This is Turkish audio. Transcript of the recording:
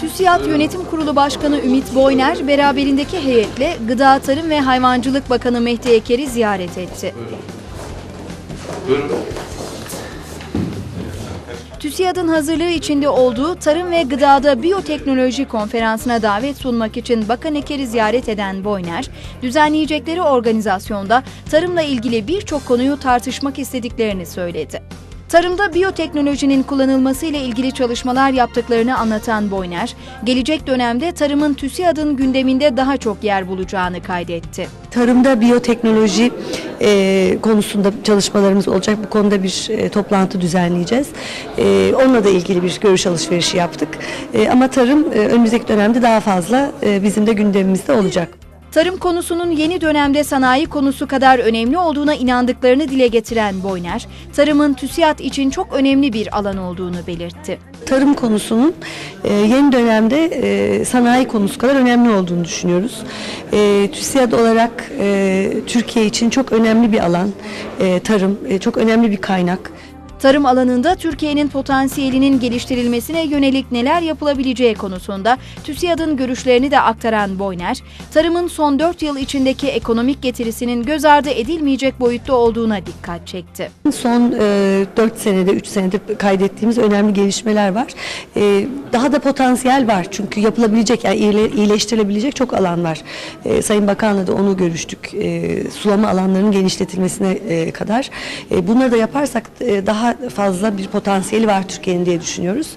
TÜSİAD Yönetim Kurulu Başkanı Ümit Boyner beraberindeki heyetle Gıda Tarım ve Hayvancılık Bakanı Mehdi Eker'i ziyaret etti. Buyurun. TÜSİAD'ın hazırlığı içinde olduğu Tarım ve Gıdada Biyoteknoloji Konferansı'na davet sunmak için Bakan Eker'i ziyaret eden Boyner, düzenleyecekleri organizasyonda tarımla ilgili birçok konuyu tartışmak istediklerini söyledi. Tarımda biyoteknolojinin kullanılması ile ilgili çalışmalar yaptıklarını anlatan Boyner, gelecek dönemde tarımın TÜSİAD'ın gündeminde daha çok yer bulacağını kaydetti. Tarımda biyoteknoloji e, konusunda çalışmalarımız olacak. Bu konuda bir e, toplantı düzenleyeceğiz. E, onunla da ilgili bir görüş alışverişi yaptık. E, ama tarım e, önümüzdeki dönemde daha fazla e, bizim de gündemimizde olacak. Tarım konusunun yeni dönemde sanayi konusu kadar önemli olduğuna inandıklarını dile getiren Boyner, tarımın TÜSİAD için çok önemli bir alan olduğunu belirtti. Tarım konusunun e, yeni dönemde e, sanayi konusu kadar önemli olduğunu düşünüyoruz. E, TÜSİAD olarak Türkiye için çok önemli bir alan. Tarım çok önemli bir kaynak. Tarım alanında Türkiye'nin potansiyelinin geliştirilmesine yönelik neler yapılabileceği konusunda TÜSİAD'ın görüşlerini de aktaran Boyner, tarımın son 4 yıl içindeki ekonomik getirisinin göz ardı edilmeyecek boyutta olduğuna dikkat çekti. Son e, 4 senede, 3 senede kaydettiğimiz önemli gelişmeler var. E, daha da potansiyel var çünkü yapılabilecek, yani iyile- iyileştirilebilecek çok alan var. E, Sayın Bakan'la da onu görüştük. E, sulama alanlarının genişletilmesine e, kadar. E, bunları da yaparsak e, fazla bir potansiyeli var Türkiye'nin diye düşünüyoruz.